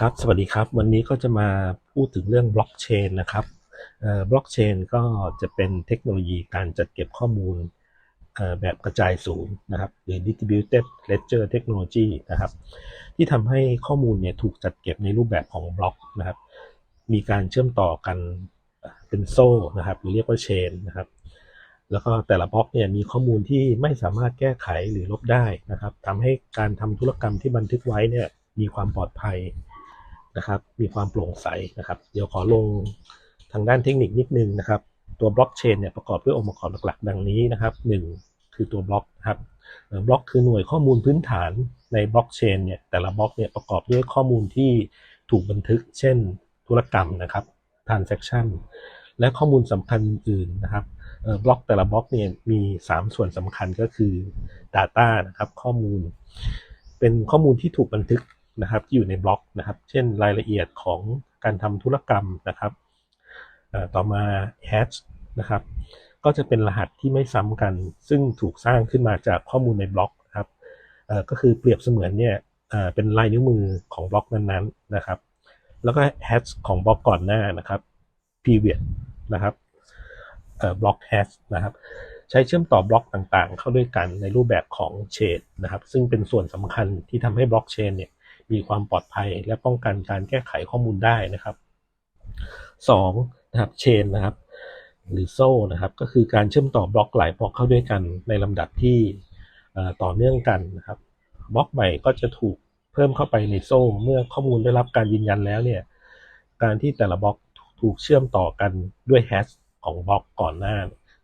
ครับ สวัสดีครับ วันนี้ก็จะมาพูดถึงเรื่องบล็อกเชนนะครับบล็อกเชนก็จะเป็นเทคโนโลยีการจัดเก็บข้อมูลแบบกระจายศูนย์นะครับหรือ distributed ledger technology นะครับ ที่ทำให้ข้อมูลเนี่ยถูกจัดเก็บในรูปแบบของบล็อกนะครับ มีการเชื่อมต่อกันเป็นโซ่นะครับ หรือเรียกว่าเชนนะครับ แล้วก็แต่ละบล็อกเนี่ยมีข้อมูลที่ไม่สามารถแก้ไขหรือลบได้นะครับทำให้การทำธุรกรรมที่บันทึกไว้เนี่ยมีความปลอดภัย นะครับ มีความโปร่งใสนะครับ เดี๋ยวขอลงทางด้านเทคนิคนิดนึงนะครับ ตัวบล็อกเชนเนี่ยประกอบด้วยองค์ประกอบหลักๆ ดังนี้นะครับหนึ่งคือตัวบล็อกนะครับบล็อกคือหน่วยข้อมูลพื้นฐานในบล็อกเชนเนี่ยแต่ละบล็อกเนี่ยประกอบด้วยข้อมูลที่ถูกบันทึก เช่น ธุรกรรมนะครับ transaction และข้อมูลสำคัญอื่นๆนะครับบล็อกแต่ละบล็อกเนี่ยมี 3 ส่วนสำคัญก็คือ Data นะครับข้อมูล เป็นข้อมูลที่ถูกบันทึก นะครับที่อยู่ในบล็อกนะครับ เช่นรายละเอียดของการทำธุรกรรมนะครับต่อมา hash นะครับ ก็จะเป็นรหัสที่ไม่ซ้ำกัน ซึ่งถูกสร้างขึ้นมาจากข้อมูลในบล็อกนะครับก็คือเปรียบเสมือนเนี่ยเป็นลายนิ้วมือของบล็อกนั้นๆนะครับ แล้วก็ hash ของบล็อกก่อนหน้านะครับ period นะครับบล็อก hash นะครับใช้เชื่อมต่อบล็อกต่างๆ เข้าด้วยกันในรูปแบบของเชนนะครับ ซึ่งเป็นส่วนสำคัญที่ทำให้บล็อกเชนเนี่ย มีความปลอดภัยและป้องกันการแก้ไขข้อมูลได้นะครับสองนะครับเชนนะครับหรือโซ่นะครับก็คือการเชื่อมต่อบล็อกหลายบล็อกเข้าด้วยกันในลำดับที่ต่อเนื่องกันนะครับบล็อกใหม่ก็จะถูกเพิ่มเข้าไปในโซ่ เมื่อข้อมูลได้รับการยืนยันแล้วเนี่ยการที่แต่ละบล็อกถูกเชื่อมต่อกันด้วยแฮชของบล็อกก่อนหน้า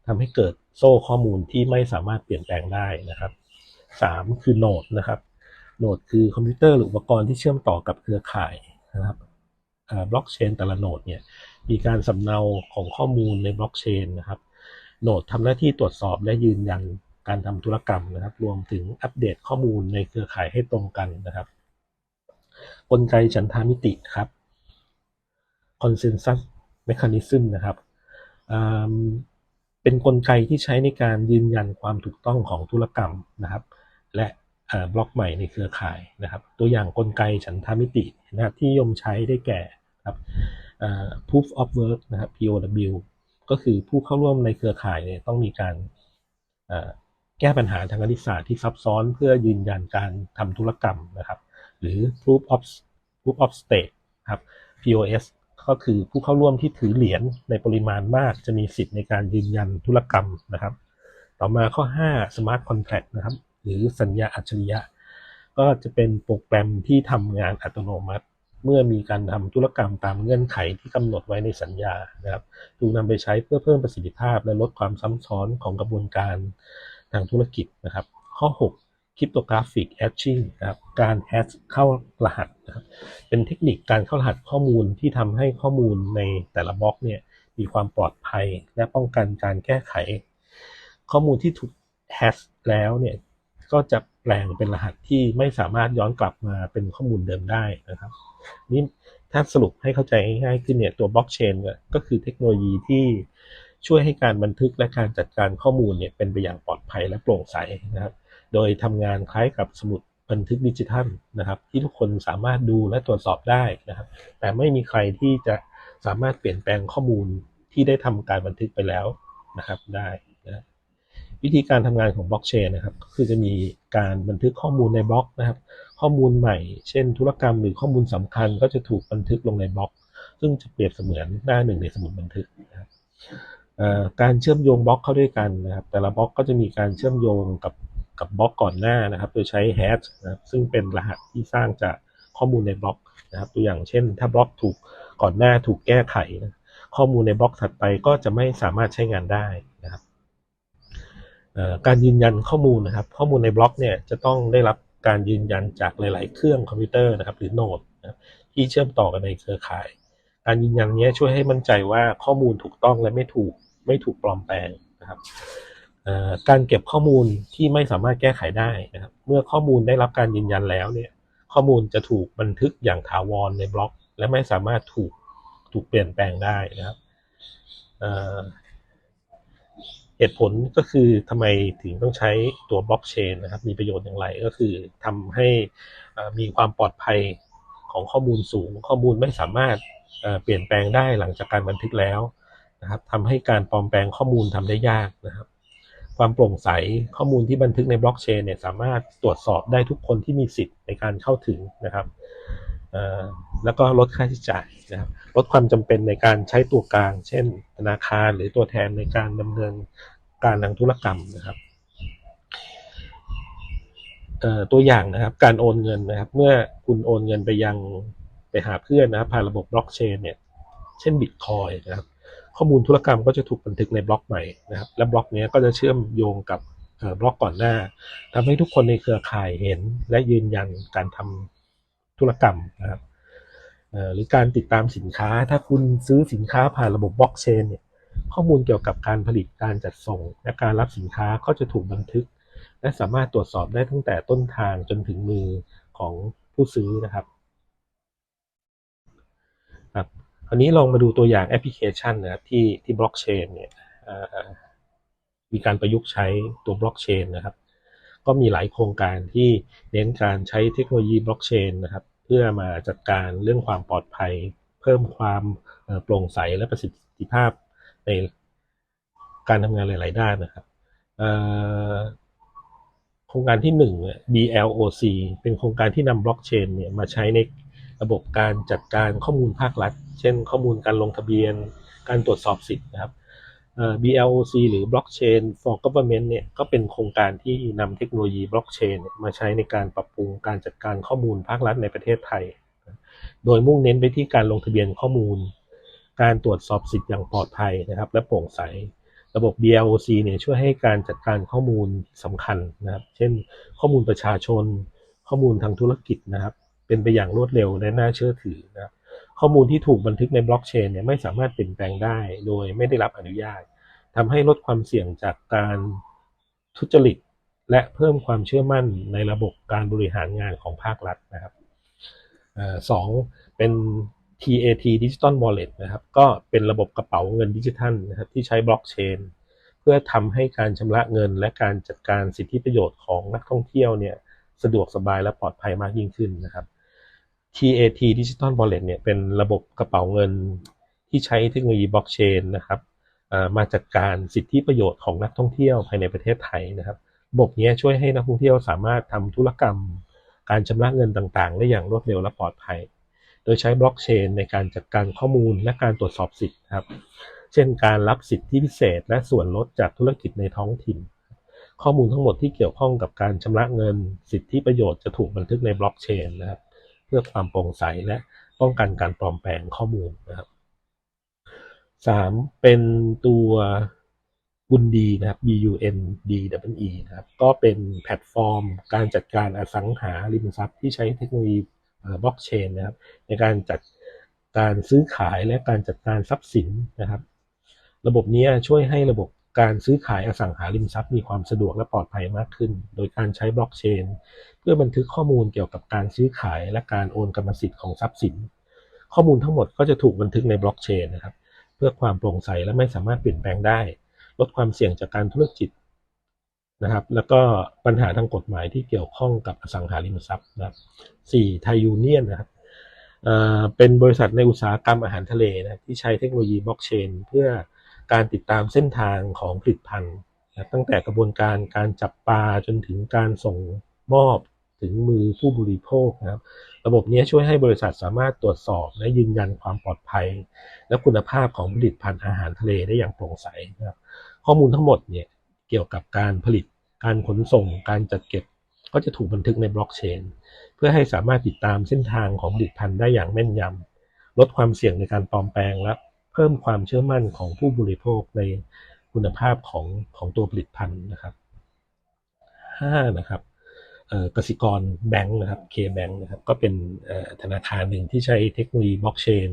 ทำให้เกิดโซ่ข้อมูลที่ไม่สามารถเปลี่ยนแปลงได้นะครับสามคือโนดนะครับ โนดคือคอมพิวเตอร์หรืออุปกรณ์ที่เชื่อมต่อกับเครือข่ายนะครับบล็อกเชนแต่ละโนดเนี่ยมีการสำเนาของข้อมูลในบล็อกเชนนะครับโนดทำหน้าที่ตรวจสอบและยืนยันการทำธุรกรรมนะครับ รวมถึงอัปเดตข้อมูลในเครือข่ายให้ตรงกันนะครับ กลไกฉันทามิติครับ consensus mechanism นะครับเป็นกลไกที่ใช้ในการยืนยันความถูกต้องของธุรกรรมนะครับ และ บล็อกใหม่ในเครือข่ายนะครับ ตัวอย่างกลไกฉันทามิตินะครับที่ยมใช้ได้แก่ครับ proof of work นะครับ POW ก็คือผู้เข้าร่วมในเครือข่ายเนี่ยต้องมีการแก้ปัญหาทางคณิตศาสตร์ที่ซับซ้อนเพื่อยืนยันการทำธุรกรรมนะครับ หรือ proof of proof of stake ครับ POS ก็คือผู้เข้าร่วมที่ถือเหรียญในปริมาณมากจะมีสิทธิ์ในการยืนยันธุรกรรมนะครับ ต่อมาข้อ 5 smart contract นะครับ หรือสัญญาอัจฉริยะ ก็จะเป็นโปรแกรมที่ทำงานอัตโนมัติ เมื่อมีการทำธุรกรรมตามเงื่อนไขที่กำหนดไว้ในสัญญานะครับถูกนำไปใช้เพื่อเพิ่มประสิทธิภาพ และลดความซ้ำซ้อนของกระบวนการทางธุรกิจนะครับ ข้อ6 cryptographic hashing นะครับการแฮชเข้ารหัสนะครับเป็นเทคนิคการเข้ารหัสข้อมูลที่ทำให้ข้อมูลในแต่ละบล็อกเนี่ยมีความปลอดภัย และป้องกันการแก้ไข ข้อมูลที่ถูกแฮชแล้วเนี่ย ก็จะแปลงเป็นรหัสที่ไม่สามารถย้อนกลับมาเป็นข้อมูลเดิมได้นะครับ นี่ถ้าสรุปให้เข้าใจง่ายๆขึ้นเนี่ยตัวบล็อกเชนก็คือเทคโนโลยีที่ช่วยให้การบันทึกและการจัดการข้อมูลเนี่ยเป็นไปอย่างปลอดภัยและโปร่งใสนะครับ โดยทำงานคล้ายกับสมุดบันทึกดิจิทัลนะครับ ที่ทุกคนสามารถดูและตรวจสอบได้นะครับ แต่ไม่มีใครที่จะสามารถเปลี่ยนแปลงข้อมูลที่ได้ทำการบันทึกไปแล้วนะครับได้ วิธีการทำงานของบล็อกเชนนะครับก็คือจะมีการบันทึกข้อมูลในบล็อกนะครับ ข้อมูลใหม่ เช่น ธุรกรรมหรือข้อมูลสำคัญก็จะถูกบันทึกลงในบล็อก ซึ่งจะเปรียบเสมือนหน้าหนึ่งในสมุดบันทึกนะครับการเชื่อมโยงบล็อกเข้าด้วยกันนะครับ แต่ละบล็อกก็จะมีการเชื่อมโยงกับกับบล็อกก่อนหน้านะครับ โดยใช้แฮชนะครับซึ่งเป็นรหัสที่สร้างจากข้อมูลในบล็อกนะครับ ตัวอย่างเช่น ถ้าบล็อกถูกก่อนหน้าถูกแก้ไขนะข้อมูลในบล็อกถัดไปก็จะไม่สามารถใช้งานได้ การยืนยันข้อมูลนะครับ ข้อมูลในบล็อกเนี่ยจะต้องได้รับการยืนยันจากหลาย ๆ เครื่องคอมพิวเตอร์นะครับ หรือโนดนะที่เชื่อมต่อกันในเครือข่าย การยืนยันนี้ช่วยให้มั่นใจว่าข้อมูลถูกต้องและไม่ถูกไม่ถูกปลอมแปลงนะครับการเก็บข้อมูลที่ไม่สามารถแก้ไขได้นะครับ เมื่อข้อมูลได้รับการยืนยันแล้วเนี่ย ข้อมูลจะถูกบันทึกอย่างถาวรในบล็อก และไม่สามารถถูกถูกเปลี่ยนแปลงได้นะครับ เหตุผลก็คือทำไมถึงต้องใช้ตัวบล็อกเชนนะครับ มีประโยชน์อย่างไรก็คือทำให้มีความปลอดภัยของข้อมูลสูง ข้อมูลไม่สามารถเปลี่ยนแปลงได้หลังจากการบันทึกแล้วนะครับทำให้การปลอมแปลงข้อมูลทำได้ยากนะครับ ความโปร่งใสข้อมูลที่บันทึกในบล็อกเชนเนี่ยสามารถตรวจสอบได้ทุกคนที่มีสิทธิ์ในการเข้าถึงนะครับแล้วก็ลดค่าใช้จ่ายนะครับลดความจำเป็นในการใช้ตัวกลาง เช่นธนาคารหรือตัวแทนในการดำเนิน การทางธุรกรรมนะครับตัวอย่างนะครับ การโอนเงินนะครับ เมื่อคุณโอนเงินไปยังไปหาเพื่อนนะครับผ่านระบบบล็อกเชนเนี่ย เช่นบิตคอยนะครับ ข้อมูลธุรกรรมก็จะถูกบันทึกในบล็อกใหม่นะครับ และบล็อกนี้ก็จะเชื่อมโยงกับบล็อกก่อนหน้าทำให้ทุกคนในเครือข่ายเห็น และยืนยันการทำธุรกรรมนะครับหรือการติดตามสินค้าถ้าคุณซื้อสินค้าผ่านระบบบล็อกเชนเนี่ย ข้อมูลเกี่ยวกับการผลิตการจัดส่ง และการรับสินค้าก็จะถูกบันทึก และสามารถตรวจสอบได้ตั้งแต่ต้นทางจนถึงมือของผู้ซื้อนะครับครับคราวนี้ลองมาดูตัวอย่างแอปพลิเคชันนะครับที่ที่บล็อกเชนเนี่ยมีการประยุกต์ใช้ตัวบล็อกเชนนะครับ ก็มีหลายโครงการที่เน้นการใช้เทคโนโลยีบล็อกเชนนะครับ เพื่อมาจัดการเรื่องความปลอดภัย เพิ่มความโปร่งใสและประสิทธิภาพ ในการทำงานหลาย ๆ ด้านนะครับโครงการที่หนึ่งเนี่ย BLOC เป็นโครงการที่นำบล็อกเชนเนี่ยมาใช้ในระบบการจัดการข้อมูลภาครัฐ เช่น ข้อมูลการลงทะเบียน การตรวจสอบสิทธิ์นะครับ BLOC หรือ Blockchain for Government เนี่ยก็เป็นโครงการที่นำเทคโนโลยีบล็อกเชนมาใช้ในการปรับปรุงการจัดการข้อมูลภาครัฐในประเทศไทย โดยมุ่งเน้นไปที่การลงทะเบียนข้อมูล การตรวจสอบสิทธิ์อย่างปลอดภัยนะครับ และโปร่งใส ระบบ BLOC เนี่ยช่วยให้การจัดการข้อมูลสำคัญนะครับ เช่น ข้อมูลประชาชน ข้อมูลทางธุรกิจนะครับ เป็นไปอย่างรวดเร็วและน่าเชื่อถือนะครับ ข้อมูลที่ถูกบันทึกในบล็อกเชนเนี่ยไม่สามารถเปลี่ยนแปลงได้ โดยไม่ได้รับอนุญาตทำให้ลดความเสี่ยงจากการทุจริตและเพิ่มความเชื่อมั่นในระบบการบริหารงานของภาครัฐนะครับสองเป็น TAT Digital Wallet นะครับ ก็เป็นระบบกระเป๋าเงินดิจิทัลนะครับที่ใช้บล็อกเชนเพื่อทำให้การชำระเงินและการจัดการสิทธิประโยชน์ของนักท่องเที่ยวเนี่ยสะดวกสบายและปลอดภัยมากยิ่งขึ้นนะครับ TAT Digital Wallet เนี่ยเป็นระบบกระเป๋าเงินที่ใช้เทคโนโลยีบล็อกเชนนะครับมาจัดการสิทธิประโยชน์ของนักท่องเที่ยวภายในประเทศไทยนะครับระบบนี้ช่วยให้นักท่องเที่ยวสามารถทำธุรกรรม การชำระเงินต่างๆ ได้อย่างรวดเร็วและปลอดภัย โดยใช้บล็อกเชนในการจัดการข้อมูลและการตรวจสอบสิทธิ์ครับ เช่นการรับสิทธิพิเศษ และส่วนลดจากธุรกิจในท้องถิ่น ข้อมูลทั้งหมดที่เกี่ยวข้องกับการชำระเงิน สิทธิประโยชน์จะถูกบันทึกในบล็อกเชนนะครับ เพื่อความโปร่งใสและป้องกันการปลอมแปลงข้อมูลนะครับสามเป็นตัวบุญดีนะครับ B U N D W E นะครับ ก็เป็นแพลตฟอร์ม การจัดการอสังหาริมทรัพย์ที่ใช้เทคโนโลยี บล็อกเชนนะครับ ในการจัดการซื้อขายและการจัดการทรัพย์สินนะครับ ระบบนี้ช่วยให้ระบบการซื้อขายอสังหาริมทรัพย์มีความสะดวกและปลอดภัยมากขึ้น โดยการใช้บล็อกเชน เพื่อบันทึกข้อมูลเกี่ยวกับการซื้อขายและการโอนกรรมสิทธิ์ของทรัพย์สิน ข้อมูลทั้งหมดก็จะถูกบันทึกในบล็อกเชนนะครับ เพื่อความโปร่งใสและไม่สามารถเปลี่ยนแปลงได้ ลดความเสี่ยงจากการธุรกิจ นะครับ แล้วก็ปัญหาทางกฎหมายที่เกี่ยวข้องกับอสังหาริมทรัพย์นะครับสี่ไทยูเนียนนะครับเอ่อเป็นบริษัทในอุตสาหกรรมอาหารทะเลนะที่ใช้เทคโนโลยีบล็อกเชน เพื่อการติดตามเส้นทางของผลิตภัณฑ์นะตั้งแต่กระบวนการการจับปลาจนถึงการส่งมอบถึงมือผู้บริโภคนะครับ ระบบนี้ช่วยให้บริษัทสามารถตรวจสอบและยืนยันความปลอดภัย และคุณภาพของผลิตภัณฑ์อาหารทะเลได้อย่างโปร่งใสนะครับ ข้อมูลทั้งหมดเนี่ยเกี่ยวกับการผลิต การขนส่งการจัดเก็บ ก็จะถูกบันทึกในบล็อกเชน เพื่อให้สามารถติดตามเส้นทางของผลิตภัณฑ์ได้อย่างแม่นยำลดความเสี่ยงในการปลอมแปลงและเพิ่มความเชื่อมั่นของผู้บริโภคในคุณภาพของของตัวผลิตภัณฑ์นะครับห้านะครับเกสิกรแบงค์นะครับ K-Bank นะครับก็เป็นธนาคารหนึ่งที่ใช้เทคโนโลยีบล็อกเชน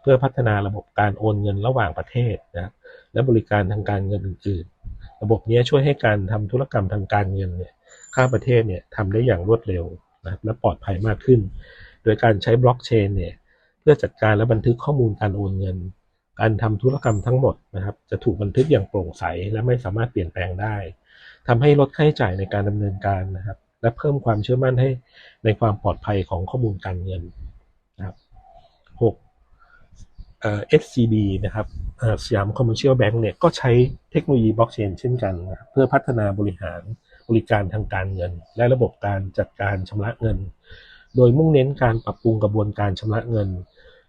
เพื่อพัฒนาระบบการโอนเงินระหว่างประเทศนะครับและบริการทางการเงินอื่น ระบบนี้ช่วยให้การทำธุรกรรมทางการเงินเนี่ยข้ามประเทศเนี่ยทำได้อย่างรวดเร็วนะครับและปลอดภัยมากขึ้น โดยการใช้บล็อกเชนเนี่ยเพื่อจัดการและบันทึกข้อมูลการโอนเงิน การทำธุรกรรมทั้งหมดนะครับ จะถูกบันทึกอย่างโปร่งใสและไม่สามารถเปลี่ยนแปลงได้ทำให้ลดค่าใช้จ่ายในการดำเนินการนะครับ และเพิ่มความเชื่อมั่นให้ในความปลอดภัยของข้อมูลการเงินนะครับหก SCB นะครับสยามคอมเมอร์เชียลแบงก์เนี่ยก็ใช้เทคโนโลยีบล็อกเชนเช่นกันนะเพื่อพัฒนาบริหารบริการทางการเงิน และระบบการจัดการชำระเงิน โดยมุ่งเน้นการปรับปรุงกระบวนการชำระเงิน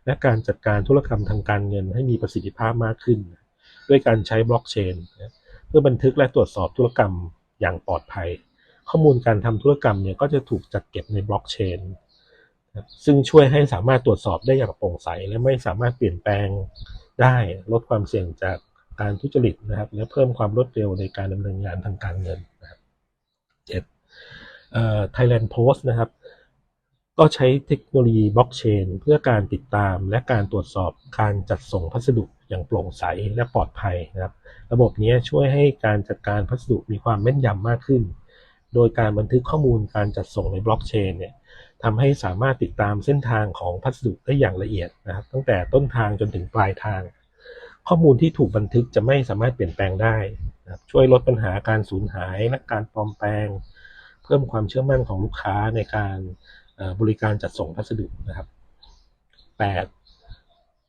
และการจัดการธุรกรรมทางการเงินให้มีประสิทธิภาพมากขึ้น ด้วยการใช้บล็อกเชนเพื่อบันทึกและตรวจสอบธุรกรรมอย่างปลอดภัย ข้อมูลการทำธุรกรรมเนี่ยก็จะถูกจัดเก็บในบล็อกเชน ซึ่งช่วยให้สามารถตรวจสอบได้อย่างโปร่งใส และไม่สามารถเปลี่ยนแปลงได้ลดความเสี่ยงจากการทุจริตนะครับ และเพิ่มความรวดเร็วในการดำเนินงานทางการเงินนะครับเจ็ดเอ่อ Thailand Post นะครับ ก็ใช้เทคโนโลยีบล็อกเชนเพื่อการติดตามและการตรวจสอบการจัดส่งพัสดุอย่างโปร่งใสและปลอดภัยนะครับ ระบบนี้ช่วยให้การจัดการพัสดุมีความแม่นยำมากขึ้น โดยการบันทึกข้อมูลการจัดส่งในบล็อกเชนเนี่ย ทำให้สามารถติดตามเส้นทางของพัสดุได้อย่างละเอียดนะครับ ตั้งแต่ต้นทางจนถึงปลายทาง ข้อมูลที่ถูกบันทึกจะไม่สามารถเปลี่ยนแปลงได้นะครับช่วยลดปัญหาการสูญหายและการปลอมแปลง เพิ่มความเชื่อมั่นของลูกค้าในการบริการจัดส่งพัสดุนะครับ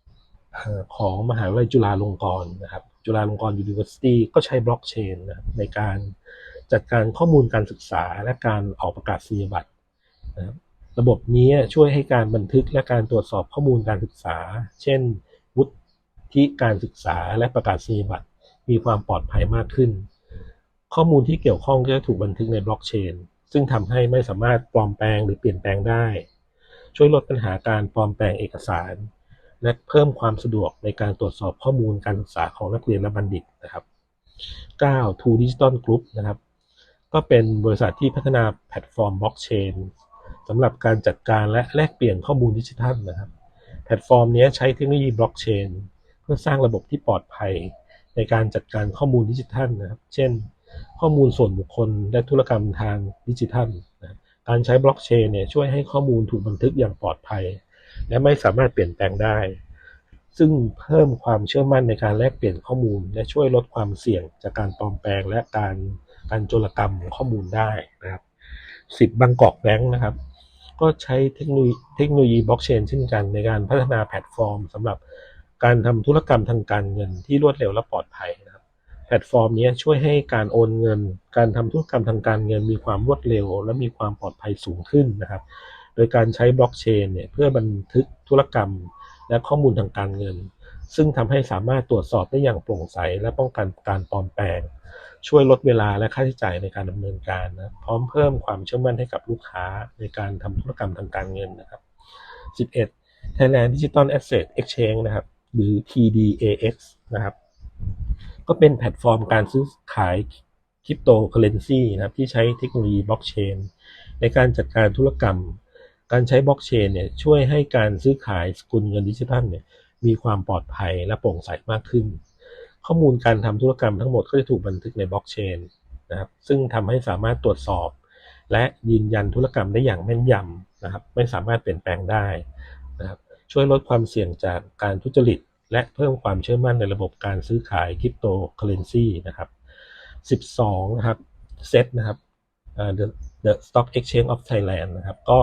8 ของมหาวิทยาลัยจุฬาลงกรณ์นะครับจุฬาลงกรณ์ University ก็ใช้บล็อกเชนนะในการจัดการข้อมูลการศึกษาและการออกประกาศนียบัตรนะครับ ระบบนี้ช่วยให้การบันทึกและการตรวจสอบข้อมูลการศึกษา เช่น วุฒิการศึกษาและประกาศนียบัตรมีความปลอดภัยมากขึ้น ข้อมูลที่เกี่ยวข้องก็จะถูกบันทึกในบล็อกเชน ซึ่งทำให้ไม่สามารถปลอมแปลงหรือเปลี่ยนแปลงได้ ช่วยลดปัญหาการปลอมแปลงเอกสาร และเพิ่มความสะดวกในการตรวจสอบข้อมูลการศึกษาของนักเรียนและบัณฑิตนะครับ 9 True Digital Group นะครับ ก็เป็นบริษัทที่พัฒนาแพลตฟอร์มบล็อกเชน สำหรับการจัดการและแลกเปลี่ยนข้อมูลดิจิทัลนะครับ แพลตฟอร์มนี้ใช้เทคโนโลยีบล็อกเชนเพื่อสร้างระบบที่ปลอดภัย ในการจัดการข้อมูลดิจิทัลนะครับ เช่น ข้อมูลส่วนบุคคลและธุรกรรมทางดิจิทัลนะการใช้บล็อกเชนเนี่ยช่วยให้ข้อมูลถูกบันทึกอย่างปลอดภัย และไม่สามารถเปลี่ยนแปลงได้ ซึ่งเพิ่มความเชื่อมั่นในการแลกเปลี่ยนข้อมูล และช่วยลดความเสี่ยงจากการปลอมแปลงและการการโจรกรรมข้อมูลได้นะครับสิบบางกอกแบงค์นะครับ ก็ใช้เทคโนโลยีเทคโนโลยีบล็อกเชนเช่นกันในการพัฒนาแพลตฟอร์มสำหรับการทำธุรกรรมทางการเงินที่รวดเร็วและปลอดภัยนะครับแพลตฟอร์มนี้ช่วยให้การโอนเงิน การทำธุรกรรมทางการเงินมีความรวดเร็ว และมีความปลอดภัยสูงขึ้นนะครับ โดยการใช้บล็อกเชนเนี่ยเพื่อบันทึกธุรกรรม และข้อมูลทางการเงิน ซึ่งทำให้สามารถตรวจสอบได้อย่างโปร่งใส และป้องกันการปลอมแปลง ช่วยลดเวลาและค่าใช้จ่ายในการดำเนินการนะพร้อมเพิ่มความเชื่อมั่นให้กับลูกค้าในการทำธุรกรรมทางการเงินนะครับ 11 Thailand Digital Asset Exchange นะครับ หรือ TDAX นะครับ ก็เป็นแพลตฟอร์มการซื้อขายคริปโตเคอเรนซีนะครับที่ใช้เทคโนโลยีบล็อกเชนในการจัดการธุรกรรม การใช้บล็อกเชนเนี่ยช่วยให้การซื้อขายสกุลเงินดิจิทัลเนี่ยมีความปลอดภัยและโปร่งใสมากขึ้น ข้อมูลการทำธุรกรรมทั้งหมดก็จะถูกบันทึกในบล็อกเชนนะครับ ซึ่งทำให้สามารถตรวจสอบ และยืนยันธุรกรรมได้อย่างแม่นยำนะครับ ไม่สามารถเปลี่ยนแปลงได้นะครับ ช่วยลดความเสี่ยงจากการทุจริต และเพิ่มความเชื่อมั่นในระบบการซื้อขายคริปโตเคอเรนซีนะครับ 12 นะครับเซตนะครับ the the stock exchange of Thailand นะครับ ก็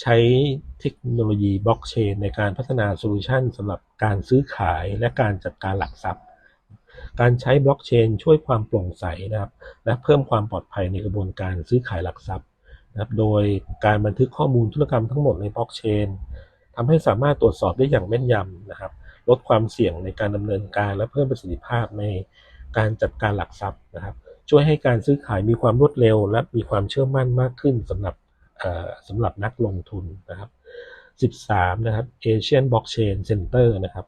ใช้เทคโนโลยีบล็อกเชนในการพัฒนาโซลูชันสำหรับการซื้อขายและการจัดการหลักทรัพย์ การใช้บล็อกเชนช่วยความโปร่งใสนะครับ และเพิ่มความปลอดภัยในกระบวนการซื้อขายหลักทรัพย์นะครับ โดยการบันทึกข้อมูลธุรกรรมทั้งหมดในบล็อกเชนทำให้สามารถตรวจสอบได้อย่างแม่นยำนะครับ ลดความเสี่ยงในการดำเนินการและเพิ่มประสิทธิภาพในการจัดการหลักทรัพย์นะครับ ช่วยให้การซื้อขายมีความรวดเร็ว และมีความเชื่อมั่นมากขึ้นสำหรับสำหรับนักลงทุนนะครับ 13 นะครับ Asian Blockchain Center นะครับ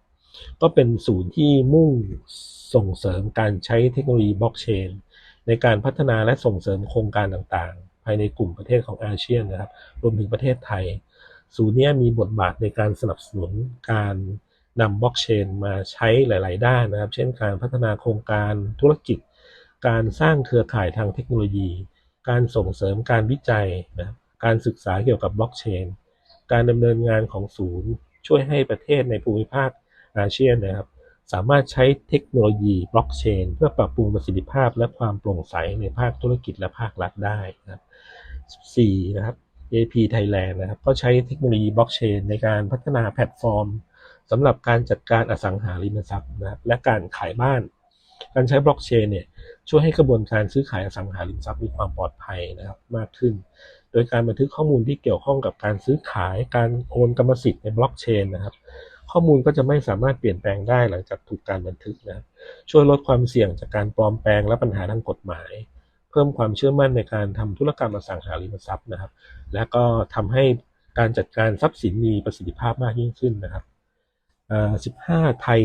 ก็เป็นศูนย์ที่มุ่งส่งเสริมการใช้เทคโนโลยีบล็อกเชนในการพัฒนาและส่งเสริมโครงการต่างๆ ภายในกลุ่มประเทศของอาเซียนนะครับ รวมถึงประเทศไทย ศูนย์นี้มีบทบาทในการสนับสนุนการนำบล็อกเชนมาใช้หลาย ๆ ด้านนะครับ เช่นการพัฒนาโครงการธุรกิจ การสร้างเครือข่ายทางเทคโนโลยี การส่งเสริมการวิจัยนะการศึกษาเกี่ยวกับบล็อกเชน การดำเนินงานของศูนย์ ช่วยให้ประเทศในภูมิภาค อาเซียนนะครับ สามารถใช้เทคโนโลยีบล็อกเชนเพื่อปรับปรุงประสิทธิภาพ และความโปร่งใสในภาคธุรกิจและภาครัฐได้นะครับ 4 นะครับ AP Thailand นะครับก็ใช้เทคโนโลยีบล็อกเชนในการพัฒนาแพลตฟอร์มสำหรับการจัดการอสังหาริมทรัพย์นะครับและการขายบ้าน การใช้บล็อกเชนเนี่ยช่วยให้กระบวนการซื้อขายอสังหาริมทรัพย์มีความปลอดภัยนะครับมากขึ้น โดยการบันทึกข้อมูลที่เกี่ยวข้องกับการซื้อขายการโอนกรรมสิทธิ์ในบล็อกเชนนะครับ ข้อมูลก็จะไม่สามารถเปลี่ยนแปลงได้หลังจากถูกการบันทึกนะช่วยลดความเสี่ยงจากการปลอมแปลงและปัญหาทางกฎหมาย เพิ่มความเชื่อมั่นในการทำธุรกรรมอสังหาริมทรัพย์นะครับ และก็ทำให้การจัดการทรัพย์สินมีประสิทธิภาพมากยิ่งขึ้นนะครับอ่อ15 ไทย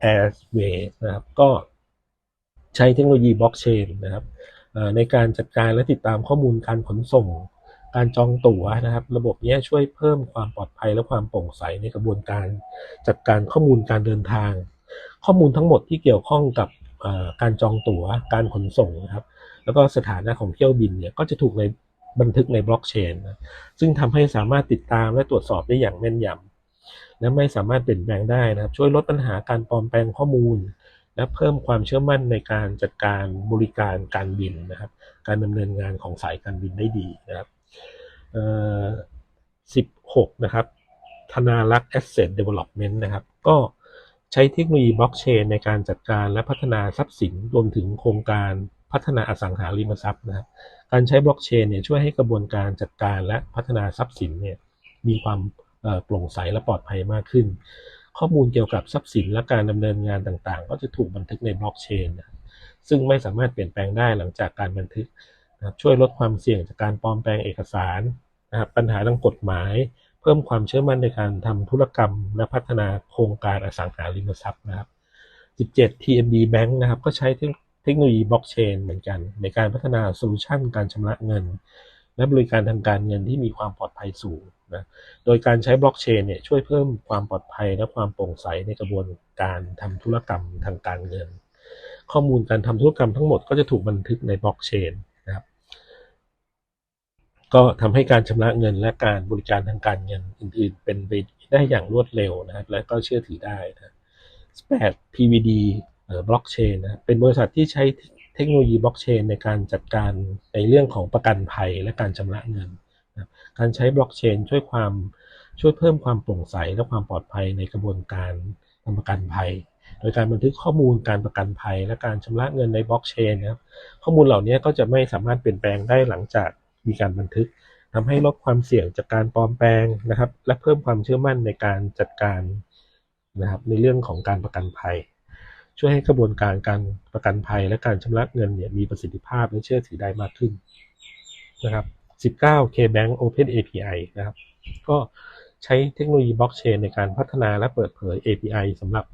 แอร์เวย์นะครับก็ใช้เทคโนโลยีบล็อกเชนนะครับในการจัดการและติดตามข้อมูลการขนส่ง การจองตั๋วนะครับ ระบบนี้ช่วยเพิ่มความปลอดภัยและความโปร่งใสในกระบวนการจัดการข้อมูลการเดินทาง ข้อมูลทั้งหมดที่เกี่ยวข้องกับการจองตั๋ว การขนส่งนะครับ แล้วก็สถานะของเที่ยวบินเนี่ยก็จะถูกในบันทึกในบล็อกเชนซึ่งทำให้สามารถติดตามและตรวจสอบได้อย่างแม่นยำและไม่สามารถเปลี่ยนแปลงได้นะครับ ช่วยลดปัญหาการปลอมแปลงข้อมูล และเพิ่มความเชื่อมั่นในการจัดการบริการการบินนะครับ การดำเนินงานของสายการบินได้ดีนะครับ 16 นะครับธนารักษ์ Asset Development นะครับ ก็ใช้เทคโนโลยีบล็อกเชนในการจัดการและพัฒนาทรัพย์สินรวมถึงโครงการพัฒนาอสังหาริมทรัพย์นะครับการใช้บล็อกเชนเนี่ยช่วยให้กระบวนการจัดการและพัฒนาทรัพย์สินเนี่ยมีความโปร่งใสและปลอดภัยมากขึ้น ข้อมูลเกี่ยวกับทรัพย์สินและการดำเนินงานต่างๆ ก็จะถูกบันทึกในบล็อกเชนนะซึ่งไม่สามารถเปลี่ยนแปลงได้หลังจากการบันทึกนะช่วยลดความเสี่ยงจากการปลอมแปลงเอกสาร นะครับปัญหาทางกฎหมาย เพิ่มความเชื่อมั่นในการทำธุรกรรม และพัฒนาโครงการอสังหาริมทรัพย์นะครับ 17 TMB Bank นะครับก็ใช้เทคโนโลยีบล็อกเชนเหมือนกัน ในการพัฒนาโซลูชันการชำระเงิน และบริการทางการเงินที่มีความปลอดภัยสูงนะโดยการใช้บล็อกเชนเนี่ยช่วยเพิ่มความปลอดภัยและความโปร่งใสในกระบวนการทำธุรกรรมทางการเงิน ข้อมูลการทำธุรกรรมทั้งหมดก็จะถูกบันทึกในบล็อกเชน ก็ทำให้การชำระเงินและการบริการทางการเงินอื่น ๆ เป็นไปได้อย่างรวดเร็วนะครับและก็เชื่อถือได้นะ8 PVD เอ่อบล็อกเชนนะเป็นบริษัทที่ใช้เทคโนโลยีบล็อกเชนในการจัดการในเรื่องของประกันภัยและการชำระเงินนะการใช้บล็อกเชนช่วยความช่วยเพิ่มความโปร่งใสและความปลอดภัยในกระบวนการทำประกันภัย โดยการบันทึกข้อมูลการประกันภัย และการชำระเงินในบล็อกเชนนะครับข้อมูลเหล่านี้ก็จะไม่สามารถเปลี่ยนแปลงได้หลังจาก มีการบันทึกทำให้ลดความเสี่ยงจากการปลอมแปลงนะครับ และเพิ่มความเชื่อมั่นในการจัดการนะครับในเรื่องของการประกันภัย ช่วยให้กระบวนการการประกันภัย และการชำระเงินเนี่ยมีประสิทธิภาพและเชื่อถือได้มากขึ้นนะครับ 19 KBank Open API นะครับ ก็ใช้เทคโนโลยีบล็อกเชนในการพัฒนาและเปิดเผย API สำหรับ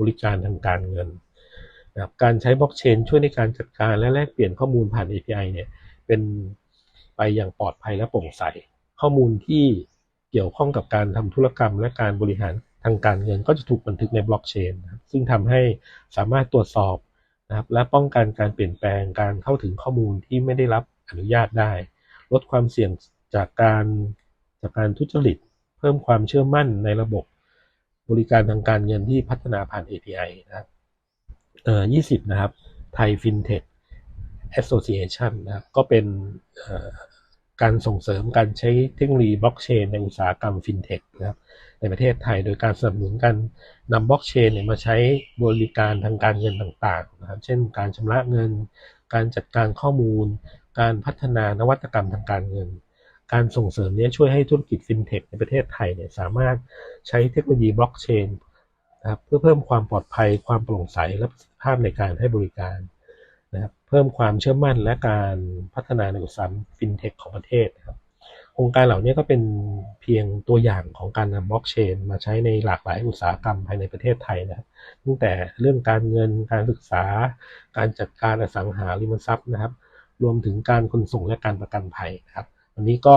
บริการทางการเงินนะครับการใช้บล็อกเชนช่วยในการจัดการและแลกเปลี่ยนข้อมูลผ่าน API เนี่ยเป็น ไปอย่างปลอดภัยและโปร่งใส ข้อมูลที่เกี่ยวข้องกับการทำธุรกรรม และการบริหารทางการเงินก็จะถูกบันทึกในบล็อกเชนนะครับซึ่งทำให้สามารถตรวจสอบนะครับและป้องกันการเปลี่ยนแปลงการเข้าถึงข้อมูลที่ไม่ได้รับอนุญาตได้ ลดความเสี่ยงจากการจากการทุจริต เพิ่มความเชื่อมั่นในระบบบริการทางการเงินที่พัฒนาผ่าน API นะครับเอ่อ20 นะครับไทย FinTech Association นะค รับก็เป็นการส่งเสริมการใช้เทคโนโลยีบล็อกเชนในอุตสาหกรรม FinTech นะครับในประเทศไทยโดยการสนับสนุนการนำบล็อกเชนเนี่ยมาใช้บริการทางการเงินต่างๆนะครับเช่นการชำระเงิน การจัดการข้อมูล การพัฒนานวัตกรรมทางการเงิน การส่งเสริมเนี้ช่วยให้ธุรกิจฟินเทคในประเทศไทยเนี่ยสามารถใช้เทคโนโลยีบล็อกเชนนะครับเพื่อเพิ่มความปลอดภัย ความโปร่งใสและประสิทธิภาพในการให้บริการ เพิ่มความเชื่อมั่นและการพัฒนาในอุตสาหกรรมฟินเทคของประเทศนะครับโครงการเหล่านี้ก็เป็นเพียงตัวอย่างของการนำบล็อกเชนมาใช้ในหลากหลายอุตสาหกรรมภายในประเทศไทยนะครับตั้งแต่เรื่องการเงินการศึกษา การจัดการอสังหาริมทรัพย์นะครับ รวมถึงการขนส่งและการประกันภัยนะครับ วันนี้ก็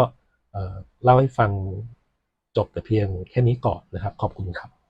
เอ่อเล่าให้ฟังจบแต่เพียงแค่นี้ก่อนนะครับ ขอบคุณครับ